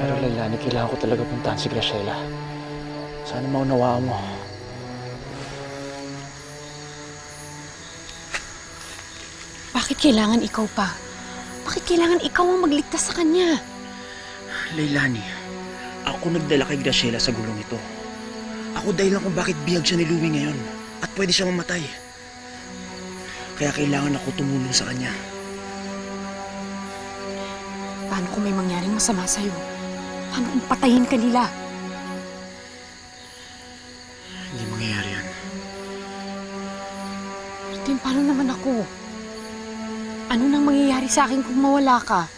Pero Lailani, kailangan ko talaga puntahan si Graciela. Sana maunawaan mo. Bakit kailangan ikaw pa? Bakit kailangan ikaw ang magligtas sa kanya? Leilani, ako nagdala kay Graciela sa gulong ito. Ako dahilan kung bakit bihag siya ni Louie ngayon at pwede siya mamatay. Kaya kailangan ako tumulong sa kanya. Paano kung may mangyaring masama sa'yo? Paano kung patayin ka nila? Hindi mangyayari yan. Martin, paano naman ako? Ano nang mangyayari sa akin kung mawala ka?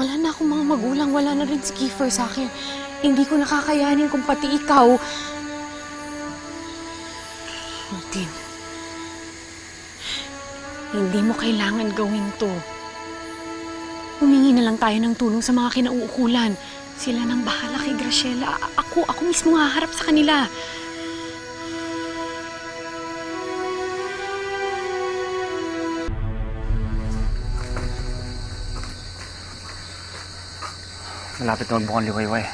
Wala na akong mga magulang, wala na rin si Kiefer sa akin. Hindi ko nakakayanin kung pati ikaw... Martin, hindi mo kailangan gawin to. Humingi na lang tayo ng tulong sa mga kinauukulan. Sila nang bahala kay Graciela. A- ako, ako mismo haharap sa kanila. Malapit na magbukang liwayway.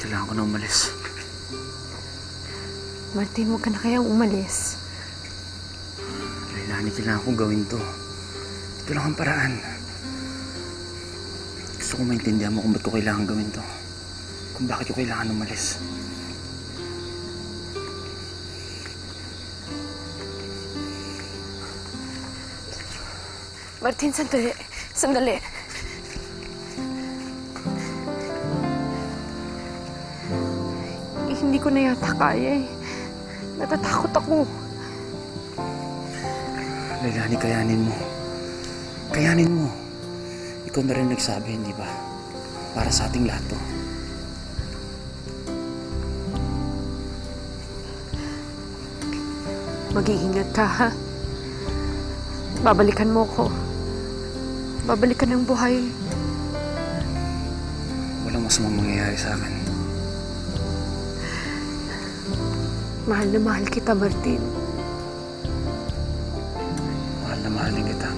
Kailangan ko na umalis. Martin, huwag ka na kayang umalis. Leilani, kailangan kong gawin to. Ito lang ang paraan. Gusto ko maintindihan mo kung ba't ko kailangan gawin to. Kung bakit ko kailangan umalis. Martin, sandali. Sandali. Eh, hindi ko na yata kaya eh. Natatakot ako. Leilani, kayanin mo. Kayanin mo. Ikaw na rin nagsabi, hindi ba? Para sa ating lahat to. Mag-iingat ka, ha? Babalikan mo ko. Babalikan ng buhay. Walang masamang mangyayari sa akin. Mahal na mahal kita, Martin. Mahal na mahal din kita.